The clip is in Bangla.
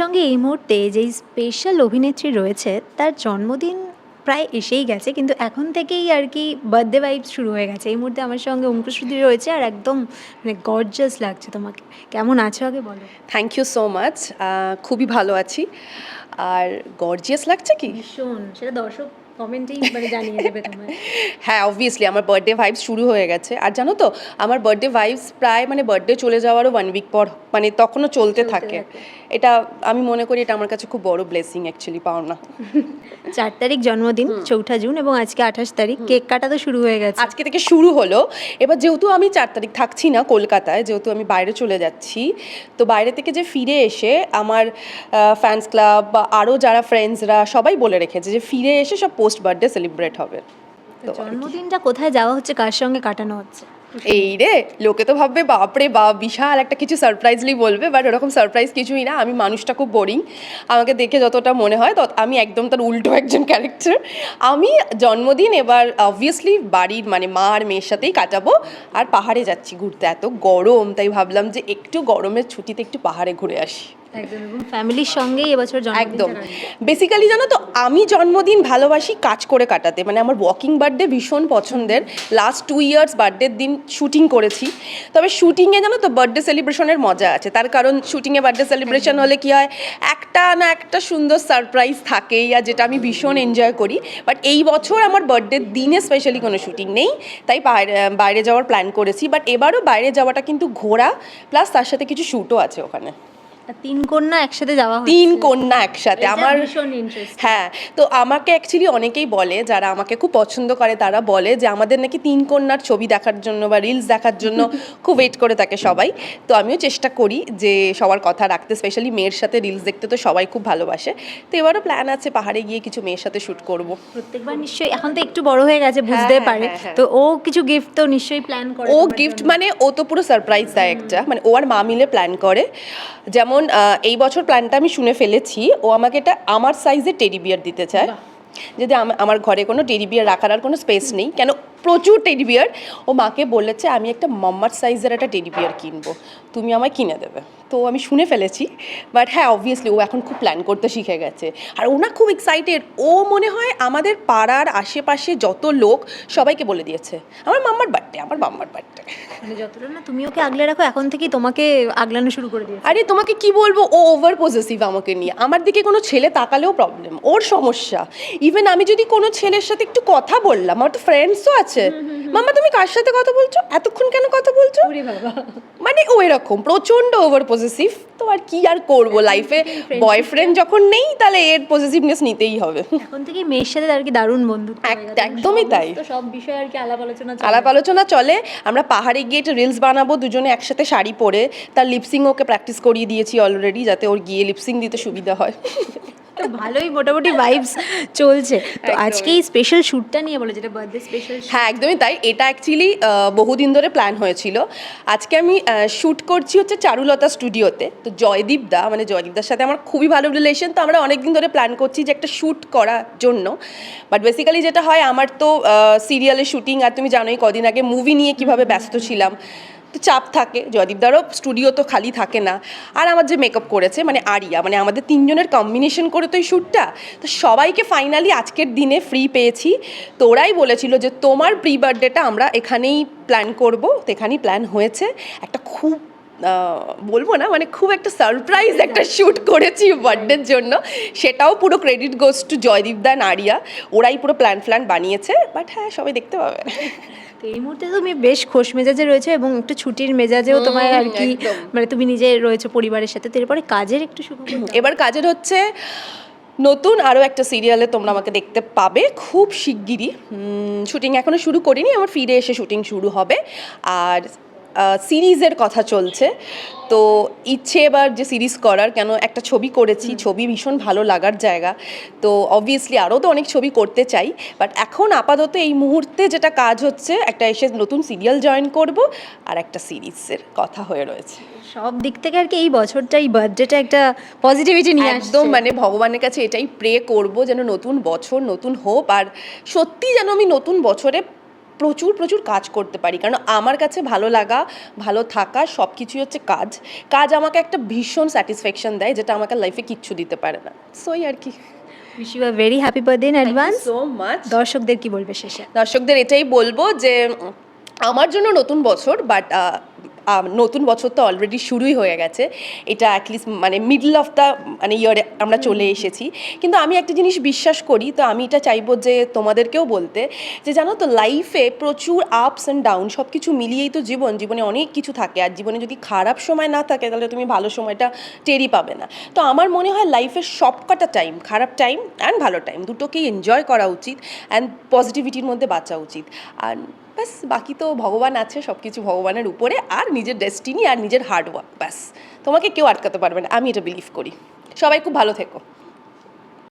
সঙ্গে এই মুহূর্তে যেই স্পেশাল অভিনেত্রী রয়েছে তার জন্মদিন প্রায় এসেই গেছে কিন্তু এখন থেকেই আর কি বার্থডে ভাইব শুরু হয়ে গেছে। এই মুহূর্তে আমার সঙ্গে অঙ্কুশ্রুতি রয়েছে আর একদম মানে গর্জাস লাগছে তোমাকে। কেমন আছো আগে বলো? থ্যাংক ইউ সো মাচ খুবই ভালো আছি। আর গর্জিয়াস লাগছে কি? ভীষণ সেটা দর্শক কমেন্টেই মানে জানিয়ে দেবে হ্যাঁ অবভিয়াসলি আমার বার্থডে ভাইবস শুরু হয়ে গেছে। আর জানো তো আমার বার্থডে ভাইবস প্রায় মানে বার্থডে চলে যাওয়ারও ওয়ান উইক পর মানে তখনও চলতে থাকে। এটা আমি মনে করি এটা আমার কাছে খুব বড় ব্লেসিং অ্যাকচুয়ালি পাওনা। চার তারিখ জন্মদিন চৌঠা জুন এবং আজকে আঠাশ তারিখ। কেক কাটা তো শুরু হয়ে গেছে। আজকে থেকে শুরু হলো। এবার যেহেতু আমি চার তারিখ থাকছি না কলকাতায় যেহেতু আমি বাইরে চলে যাচ্ছি তো বাইরে থেকে যে ফিরে এসে আমার ফ্যান্স ক্লাব বা আরও যারা ফ্রেন্ডসরা সবাই বলে রেখেছে যে ফিরে এসে সব পোস্ট বার্থডে সেলিব্রেট হবে। জন্মদিনটা কোথায় যাওয়া হচ্ছে? কার সঙ্গে কাটানো হচ্ছে? এই রে লোকে তো ভাববে বাপরে বাপ বিশাল একটা কিছু সারপ্রাইজলি বলবে বাট ওরকম সারপ্রাইজ কিছুই না। আমি মানুষটা খুব বোরিং আমাকে দেখে যতটা মনে হয় তত আমি একদম তার উল্টো একজন ক্যারেক্টার আমি জন্মদিন এবার অবভিয়াসলি বাড়ির মানে মা আর মেয়ের সাথেই কাটাবো আর পাহাড়ে যাচ্ছি ঘুরতে। এত গরম তাই ভাবলাম যে একটু গরমের ছুটিতে একটু পাহাড়ে ঘুরে আসি। একদম এবং ফ্যামিলির সঙ্গেই এবছর একদম। বেসিক্যালি জানো তো আমি জন্মদিন ভালোবাসি কাজ করে কাটাতে। মানে আমার ওয়াকিং বার্থডে ভীষণ পছন্দের। লাস্ট টু ইয়ার্স বার্থডের দিন শুটিং করেছি। তবে শুটিংয়ে জানো তো বার্থডে সেলিব্রেশনের মজা আছে। তার কারণ শুটিংয়ে বার্থডে সেলিব্রেশন হলে কি হয় একটা না একটা সুন্দর সারপ্রাইজ থাকেই আর যেটা আমি ভীষণ এনজয় করি। বাট এই বছর আমার বার্থডের দিনে স্পেশালি কোনো শুটিং নেই। তাই বাইরে যাওয়ার প্ল্যান করেছি। বাট এবারও বাইরে যাওয়াটা কিন্তু ঘোরা প্লাস তার সাথে কিছু শ্যুটও আছে ওখানে। তিন কন্যা একসাথে যাওয়া তিন কন্যা একসাথে। আমার ভীষণ ইন্টারেস্ট হ্যাঁ তো আমাকে অ্যাকচুয়ালি অনেকেই বলে যারা আমাকে খুব পছন্দ করে তারা বলে যে আমাদের নাকি তিন কন্যার ছবি দেখার জন্য বা রিলস দেখার জন্য খুব ওয়েট করে থাকে সবাই। তো আমিও চেষ্টা করি যে সবার কথা রাখতে স্পেশালি মেয়ের সাথে রিলস দেখতে তো সবাই খুব ভালোবাসে। তো এবারও প্ল্যান আছে পাহাড়ে গিয়ে কিছু মেয়ের সাথে শ্যুট করব। প্রত্যেকবার নিশ্চয়ই এখন তো একটু বড় হয়ে গেছে বুঝতে হ্যাঁ, পারে। হ্যাঁ, হ্যাঁ। তো ও কিছু গিফট তো নিশ্চয়ই প্ল্যান করে ও গিফট মানে ও তো পুরো সারপ্রাইজ দেয় একটা। মানে ও আর মা মিলে প্ল্যান করে। যেমন আহ, এই বছর প্ল্যানটা আমি শুনে ফেলেছি ও আমাকে এটা আমার সাইজের টেডি বিয়ার দিতে চায়। যদি আম- আমার ঘরে কোনো টেডি বিয়ার রাখার আর কোনো স্পেস নেই কেন প্রচুর টেডি বিয়ার ও মাকে বলেছে আমি একটা মম্মার সাইজের একটা টেডি বিয়ার কিনবো তুমি আমায় কিনে দেবে। তো আমি শুনে ফেলেছি বাট হ্যাঁ অবভিয়াসলি ও এখন খুব প্ল্যান করতে শিখে গেছে। আর ও না খুব এক্সাইটেড ও মনে হয় আমাদের পাড়ার আশেপাশে যত লোক সবাইকে বলে দিয়েছে। আমার মাম্মার বার্থডে আমার মাম্মার বার্থডে মানে যতটা না তুমি ওকে আগলে রাখো এখন থেকেই তোমাকে আগলানো শুরু করে দিয়েছে। আরে তোমাকে কি বলব? ও ওভার পজেসিভ আমাকে নিয়ে। আমার দিকে কোনো ছেলে তাকালেও প্রবলেম ওর সমস্যা। ইভেন আমি যদি কোনো ছেলের সাথে একটু কথা বললাম আমার তো ফ্রেন্ডসও আছে। মামা তুমি কার সাথে কথা বলছো? এতক্ষণ কেন কথা মানে ও এরকম প্রচণ্ড ওভার পজেসিভ তো আর কি আর করব লাইফে বয়ফ্রেন্ড যখন নেই তাহলে এর পজেসিভনেস নিতেই হবে। এখন থেকে মেয়ের সাথে আর কি দারুণ গেছে। একদমই তাই। সব বিষয়ে আর কি আলাপ আলোচনা চলে। আলাপ আলোচনা চলে। আমরা পাহাড়ে গিয়ে একটা রিলস বানাবো দুজনে একসাথে শাড়ি পরে। তার লিপসিং ওকে প্র্যাকটিস করিয়ে দিয়েছি অলরেডি যাতে ওর গিয়ে লিপসিং দিতে সুবিধা হয়। তো ভালোই মোটামুটি ভাইবস চলছে। তো আজকে এই স্পেশাল শ্যুটটা নিয়ে বলো যেটা বার্থডে স্পেশাল হ্যাঁ একদমই তাই। এটা অ্যাকচুয়ালি বহুদিন ধরে প্ল্যান হয়েছিল। আজকে আমি শ্যুট করছি হচ্ছে চারুলতা স্টুডিওতে তো জয়দীপ দা মানে জয়দীপদার সাথে আমার খুবই ভালো রিলেশন তো আমরা অনেক দিন ধরে প্ল্যান করছি যে একটা শ্যুট করার জন্য। বাট বেসিক্যালি যেটা হয় আমার তো সিরিয়ালের শুটিং আর তুমি জানোই কদিন আগে মুভি নিয়ে কীভাবে ব্যস্ত ছিলাম। চাপ থাকে জয়দীপদারও স্টুডিও তো খালি থাকে না। আর আমার যে মেকআপ করেছে মানে আরিয়া মানে আমাদের তিনজনের কম্বিনেশন করে তো এই শ্যুটটা, তো সবাইকে ফাইনালি আজকের দিনে ফ্রি পেয়েছি। তো ওরাই বলেছিল যে তোমার প্রি বার্থডেটা আমরা এখানেই প্ল্যান করব, তো এখানেই প্ল্যান হয়েছে। একটা খুব বলব না মানে খুব একটা সারপ্রাইজ একটা শ্যুট করেছি বার্থডের জন্য। সেটাও পুরো ক্রেডিট গোস টু জয়দীপ দা নারিয়া ওরাই পুরো প্ল্যান ফ্ল্যান বানিয়েছে বাট হ্যাঁ সবাই দেখতে পাবে। তো এই মুহূর্তে তুমি বেশ খোশ মেজাজে রয়েছে এবং একটু ছুটির মেজাজেও তোমায় আর কি মানে তুমি নিজে রয়েছে পরিবারের সাথে তো এরপরে কাজের একটু এবার কাজের হচ্ছে নতুন আরও একটা সিরিয়ালে তোমরা আমাকে দেখতে পাবে খুব শিগগিরই। শুটিং এখনও শুরু করিনি আমার ফিরে এসে শুটিং শুরু হবে। আর সিরিজের কথা চলছে। তো ইচ্ছে এবার যে সিরিজ করার কেন একটা ছবি করেছি ছবি ভীষণ ভালো লাগার জায়গা। তো অবভিয়াসলি আরও তো অনেক ছবি করতে চাই বাট এখন আপাতত এই মুহূর্তে যেটা কাজ হচ্ছে একটা এসে নতুন সিরিয়াল জয়েন করব আর একটা সিরিজের কথা হয়ে রয়েছে। সব দিক থেকে আর কি এই বছরটা এই বার্থডেটা একটা পজিটিভিটি নিয়ে একদম মানে ভগবানের কাছে এটাই প্রে করব যেন নতুন বছর নতুন হোপ আর সত্যি যেন আমি নতুন বছরে প্রচুর প্রচুর কাজ করতে পারি। কারণ আমার কাছে ভালো লাগা ভালো থাকা সব কিছুই হচ্ছে কাজ। কাজ আমাকে একটা ভীষণ স্যাটিসফ্যাকশন দেয় যেটা আমাকে লাইফে কিচ্ছু দিতে পারে না। সোই আর কি। Wish you a very happy birthday in advance so much দর্শকদের কি বলবে শেষে? দর্শকদের এটাই বলব যে আমার জন্য নতুন বছর বাট নতুন বছর তো অলরেডি শুরুই হয়ে গেছে। এটা অ্যাটলিস্ট মানে মিডল অফ দ্য মানে ইয়ারে আমরা চলে এসেছি। কিন্তু আমি একটা জিনিস বিশ্বাস করি তো আমি এটা চাইব যে তোমাদেরকেও বলতে যে জানো তো লাইফে প্রচুর আপস অ্যান্ড ডাউন সব কিছু মিলিয়েই তো জীবন জীবনে অনেক কিছু থাকে। আর জীবনে যদি খারাপ সময় না থাকে তাহলে তুমি ভালো সময়টা টেরই পাবে না। তো আমার মনে হয় লাইফের সবকটা টাইম খারাপ টাইম অ্যান্ড ভালো টাইম দুটোকেই এনজয় করা উচিত অ্যান্ড পজিটিভিটির মধ্যে বাঁচা উচিত। আর ব্যাস, বাকি তো ভগবান আছে সব কিছু ভগবানের উপরে, আর নিজের ডেস্টিনি আর নিজের হার্ডওয়ার্ক ব্যাস। তোমাকে কেউ আটকাতে পারবে না, আমি এটা বিলিভ করি। সবাই খুব ভালো থেকো।